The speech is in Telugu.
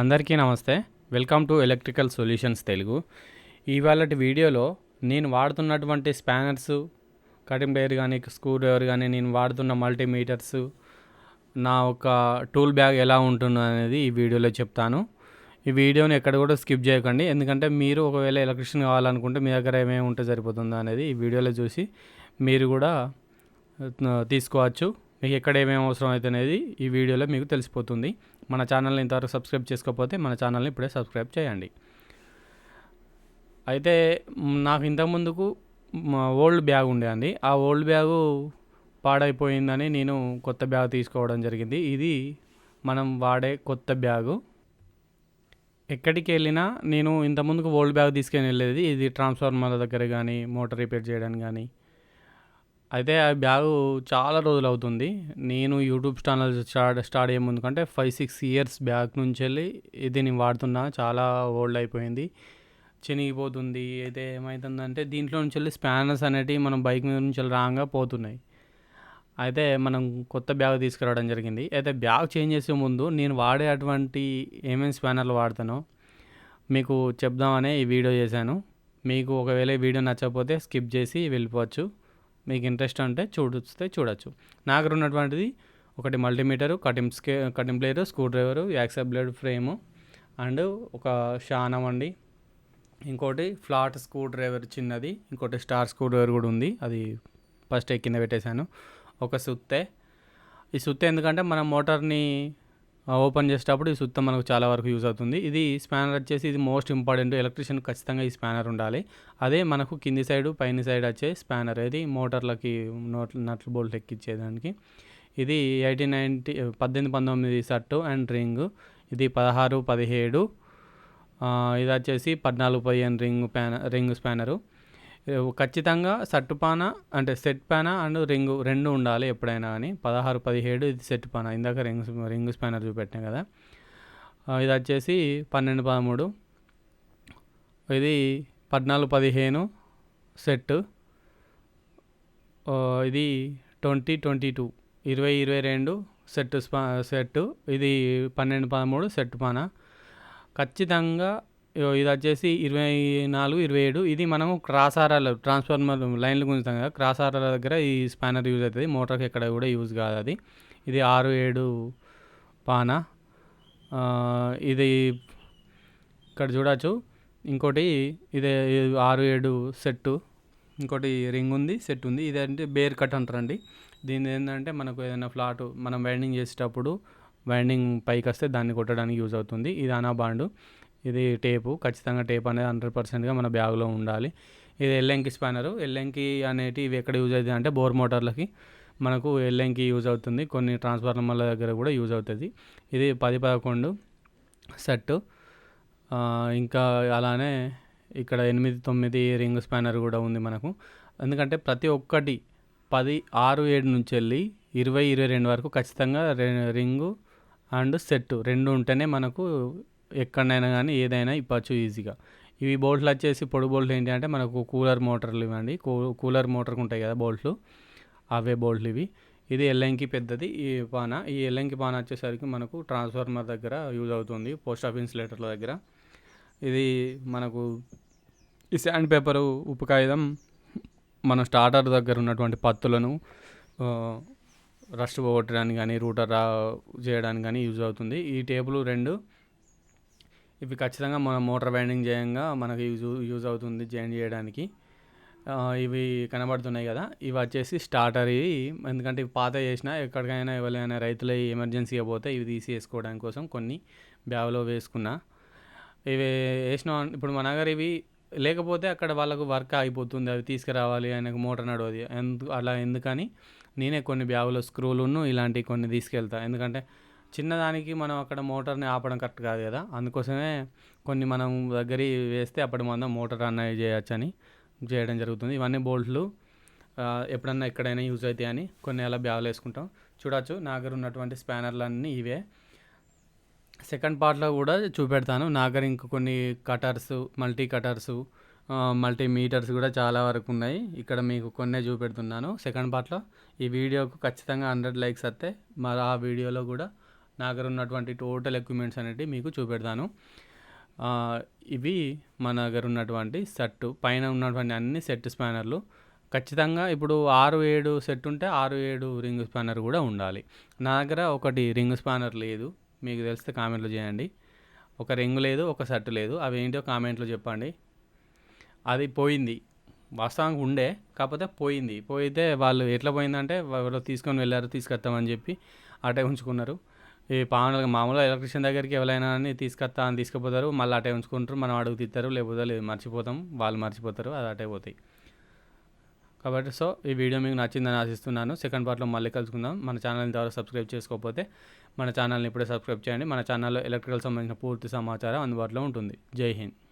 అందరికీ నమస్తే. Welcome to electrical solutions Telugu. ఇవాళ వీడియోలో నేను వాడుతున్నటువంటి స్పానర్స్ కటింగ్ ప్లేయర్ కానీ స్క్రూ డ్రైవర్ కానీ నేను వాడుతున్న మల్టీమీటర్స్ నా ఒక టూల్ బ్యాగ్ ఎలా ఉంటుందో అనేది ఈ వీడియోలో చెప్తాను. ఈ వీడియోని ఎక్కడ కూడా స్కిప్ చేయకండి. ఎందుకంటే మీరు ఒకవేళ ఎలక్ట్రిషియన్ కావాలనుకుంటే మీ దగ్గర ఏమేమి ఉంటే సరిపోతుందో అనేది ఈ వీడియోలో చూసి మీరు కూడా తీసుకోవచ్చు. మీకు ఎక్కడ ఏమేమి అవసరం అయితే అనేది ఈ వీడియోలో మీకు తెలిసిపోతుంది. మన ఛానల్ని ఇంతవరకు సబ్స్క్రైబ్ చేసుకోకపోతే మన ఛానల్ని ఇప్పుడే సబ్స్క్రైబ్ చేయండి. అయితే నాకు ఇంతకుముందుకు ఓల్డ్ బ్యాగ్ ఉండేది ఆ ఓల్డ్ బ్యాగు పాడైపోయిందని నేను కొత్త బ్యాగ్ తీసుకోవడం జరిగింది. ఇది మనం వాడే కొత్త బ్యాగు. ఎక్కడికి వెళ్ళినా నేను ఇంతకుముందుకు ఓల్డ్ బ్యాగ్ తీసుకొని వెళ్ళేది ఇది ట్రాన్స్ఫార్మర్ దగ్గర కానీ మోటార్ రిపేర్ చేయడానికి కానీ అయితే ఆ బ్యాగు చాలా రోజులు అవుతుంది. నేను యూట్యూబ్ ఛానల్ స్టార్ట్ స్టార్ట్ అయ్యే ముందు కంటే ఫైవ్ సిక్స్ ఇయర్స్ బ్యాక్ నుంచి వెళ్ళి ఇది నేను వాడుతున్నా. చాలా ఓల్డ్ అయిపోయింది. చినిగిపోతుంది. అయితే ఏమవుతుందంటే దీంట్లో నుంచి వెళ్ళి స్పానర్స్ అనేటివి మనం బైక్ మీద నుంచి వెళ్ళి రాగా పోతున్నాయి. అయితే మనం కొత్త బ్యాగ్ తీసుకురావడం జరిగింది. అయితే బ్యాగ్ చేంజ్ చేసే ముందు నేను వాడే అటువంటి ఏమేమి స్పానర్లు వాడతానో మీకు చెప్దామనే ఈ వీడియో చేశాను. మీకు ఒకవేళ ఈ వీడియో నచ్చకపోతే స్కిప్ చేసి వెళ్ళిపోవచ్చు. మీకు ఇంట్రెస్ట్ ఉంటే చూస్తే చూడొచ్చు. నా దగ్గర ఉన్నటువంటిది ఒకటి multimeter cutting స్కే cutting plier screwdriver hacksaw blade frame and ఒక షానం అండి. ఇంకోటి ఫ్లాట్ స్క్రూ డ్రైవర్ చిన్నది ఇంకోటి స్టార్ స్క్రూ డ్రైవర్ కూడా ఉంది. అది ఫస్ట్ కింద పెట్టేశాను. ఒక సుత్తే. ఈ సుత్తే ఎందుకంటే మన మోటార్ని ఓపెన్ చేసేటప్పుడు ఈ సుత్తం మనకు చాలా వరకు యూజ్ అవుతుంది. ఇది స్పానర్ వచ్చేసి ఇది మోస్ట్ ఇంపార్టెంట్ ఎలక్ట్రిషియన్ ఖచ్చితంగా ఈ స్పానర్ ఉండాలి. అదే మనకు కింది సైడ్ పైన సైడ్ వచ్చే స్పానర్ ఇది మోటార్లకి నోట్ నట్లు బోల్ట్ ఎక్కించేదానికి ఇది ఎయిటీన్ నైంటీ పద్దెనిమిది పంతొమ్మిది సట్టు అండ్ రింగ్. ఇది పదహారు పదిహేడు ఇది వచ్చేసి పద్నాలుగు పదిహేను రింగ్ ప్యాన రింగ్ స్పానరు. ఖచ్చితంగా సట్టుపాన అంటే సెట్ పాన అండ్ రింగు రెండు ఉండాలి ఎప్పుడైనా కానీ పదహారు పదిహేడు ఇది సెట్ పాన. ఇందాక రింగ్ రింగ్ స్పానర్ చూపెట్టాం కదా. ఇది వచ్చేసి పన్నెండు పదమూడు. ఇది పద్నాలుగు పదిహేను సెట్. ఇది ట్వంటీ ట్వంటీ టూ. ఇరవై ఇరవై రెండు సెట్ స్పా సెట్. ఇది పన్నెండు పదమూడు సెట్ పాన. ఖచ్చితంగా ఇది వచ్చేసి ఇరవై నాలుగు ఇరవై ఏడు. ఇది మనము క్రాస్ ఆరాలు ట్రాన్స్ఫార్మర్ లైన్లు గుంజుతాం కదా క్రాస్ ఆరాల దగ్గర ఈ స్పానర్ యూజ్ అవుతుంది. మోటార్కి ఎక్కడ కూడా యూజ్ కాదు అది. ఇది ఆరు ఏడు పాన. ఇది ఇక్కడ చూడవచ్చు ఇంకోటి ఇది ఆరు ఏడు సెట్టు. ఇంకోటి రింగ్ ఉంది సెట్ ఉంది. ఇది అంటే బేర్ కట్ అంటారండి. దీని ఏంటంటే మనకు ఏదైనా ఫ్లాట్ మనం వైండింగ్ చేసేటప్పుడు వైండింగ్ పైకి వస్తే దాన్ని కొట్టడానికి యూజ్ అవుతుంది. ఇది అనాబాండు ఇది టేపు ఖచ్చితంగా టేప్ అనేది హండ్రెడ్ పర్సెంట్గా మన బ్యాగ్లో ఉండాలి. ఇది ఎల్ఎంకి స్పానరు. ఎల్ఎంకి అనేటి ఇవి ఎక్కడ యూజ్ అవుతుంది అంటే బోర్ మోటార్లకి మనకు ఎల్ఎంకి యూజ్ అవుతుంది. కొన్ని ట్రాన్స్ఫార్మర్ల దగ్గర కూడా యూజ్ అవుతుంది. ఇది పది పదకొండు సెట్టు. ఇంకా అలానే ఇక్కడ ఎనిమిది తొమ్మిది రింగ్ స్పానర్ కూడా ఉంది మనకు. ఎందుకంటే ప్రతి ఒక్కటి పది ఆరు ఏడు నుంచి వెళ్ళి ఇరవై ఇరవై రెండు వరకు ఖచ్చితంగా రింగు అండ్ సెట్ రెండు ఉంటేనే మనకు ఎక్కడైనా కానీ ఏదైనా ఇప్పచ్చు ఈజీగా. ఇవి బోల్ట్లు వచ్చేసి పొడి బోల్ట్లు ఏంటి అంటే మనకు కూలర్ మోటార్లు ఇవ్వండి. కూ- కూలర్ మోటార్కి ఉంటాయి కదా బోల్ట్లు. అవే బోల్ట్లు ఇవి. ఇది ఎల్లంకి పెద్దది. ఈ పాన ఈ ఎల్లంకి పాన వచ్చేసరికి మనకు ట్రాన్స్ఫార్మర్ దగ్గర యూజ్ అవుతుంది పోస్ట్ ఆఫ్ ఇన్సులేటర్ల దగ్గర. ఇది మనకు ఈ శాండ్ పేపరు ఉప్పు కాగితం మన స్టార్టర్ దగ్గర ఉన్నటువంటి పత్తులను రష్ పోగొట్టడానికి కానీ రూటర్ చేయడానికి కానీ యూజ్ అవుతుంది. ఈ టేబుల్ రెండు ఇవి ఖచ్చితంగా మన మోటార్ వైండింగ్ చేయంగా మనకి యూజ్ యూజ్ అవుతుంది జాయిన్ చేయడానికి. ఇవి కనబడుతున్నాయి కదా ఇవి వచ్చేసి స్టార్టర్ ఇవి. ఎందుకంటే ఇవి పాత చేసిన ఎక్కడికైనా ఎవరైనా రైతులు ఎమర్జెన్సీగా పోతే ఇవి తీసి వేసుకోవడానికి కోసం కొన్ని బ్యాగ్లో వేసుకున్నా. ఇవి వేసిన ఇప్పుడు మన దగ్గర ఇవి లేకపోతే అక్కడ వాళ్ళకు వర్క్ అయిపోతుంది అవి తీసుకురావాలి ఆయనకు మోటార్ నడవది. ఎందుకు అలా ఎందుకని నేనే కొన్ని బ్యాగులో స్క్రూలును ఇలాంటివి కొన్ని తీసుకెళ్తా. ఎందుకంటే చిన్నదానికి మనం అక్కడ మోటార్ని ఆపడం కరెక్ట్ కాదు కదా. అందుకోసమే కొన్ని మనం దగ్గర వేస్తే అప్పటి మనం మోటార్ రన్ అయ్యి చేయొచ్చని చేయడం జరుగుతుంది. ఇవన్నీ బోల్ట్లు ఎప్పుడన్నా ఎక్కడైనా యూజ్ అవుతాయి అని కొన్ని అలా బ్యాగులు వేసుకుంటాం. చూడొచ్చు నా దగ్గర ఉన్నటువంటి స్పానర్లు అన్నీ ఇవే. సెకండ్ పార్ట్లో కూడా చూపెడతాను. నా దగ్గర ఇంక కొన్ని cutters multi cutters multimeters కూడా చాలా వరకు ఉన్నాయి. ఇక్కడ మీకు కొన్నే చూపెడుతున్నాను. సెకండ్ పార్ట్లో ఈ వీడియోకు ఖచ్చితంగా హండ్రెడ్ లైక్స్ వస్తే మరి ఆ వీడియోలో కూడా నా దగ్గర ఉన్నటువంటి టోటల్ ఎక్విప్మెంట్స్ అనేటివి మీకు చూపెడతాను. ఇవి మన దగ్గర ఉన్నటువంటి సెట్ పైన ఉన్నటువంటి అన్ని సెట్ స్పానర్లు ఖచ్చితంగా ఇప్పుడు ఆరు ఏడు సెట్ ఉంటే ఆరు ఏడు రింగ్ స్పానర్ కూడా ఉండాలి. నా దగ్గర ఒకటి రింగ్ స్పానర్ లేదు. మీకు తెలిస్తే కామెంట్లు చేయండి. ఒక రింగ్ లేదు ఒక సెట్ లేదు. అవి ఏంటో కామెంట్లో చెప్పండి. అది పోయింది. వాస్తవానికి ఉండే కాకపోతే పోయింది. పోయితే వాళ్ళు ఎట్లా పోయిందంటే ఎవరో తీసుకొని వెళ్ళారు తీసుకొస్తామని చెప్పి అటే ఉంచుకున్నారు. ఈ పాములుగా మామూలుగా ఎలక్ట్రిషియన్ దగ్గరికి ఎవరైనా అని తీసుకొస్తా అని తీసుకుపోతారు. మళ్ళీ అటే ఉంచుకుంటారు. మనం అడుగు తీస్తారు. లేకపోతే లేదు మర్చిపోతాం. వాళ్ళు మర్చిపోతారు. అది అటే పోతాయి. కాబట్టి సో ఈ వీడియో మీకు నచ్చిందని ఆశిస్తున్నాను. సెకండ్ పార్ట్లో మళ్ళీ కలుసుకుందాం. మన ఛానల్ని ద్వారా సబ్స్క్రైబ్ చేసుకోకపోతే మన ఛానల్ని ఇప్పుడే సబ్స్క్రైబ్ చేయండి. మన ఛానల్లో ఎలక్ట్రికల్ సంబంధించిన పూర్తి సమాచారం అందుబాటులో ఉంటుంది. జై హింద్.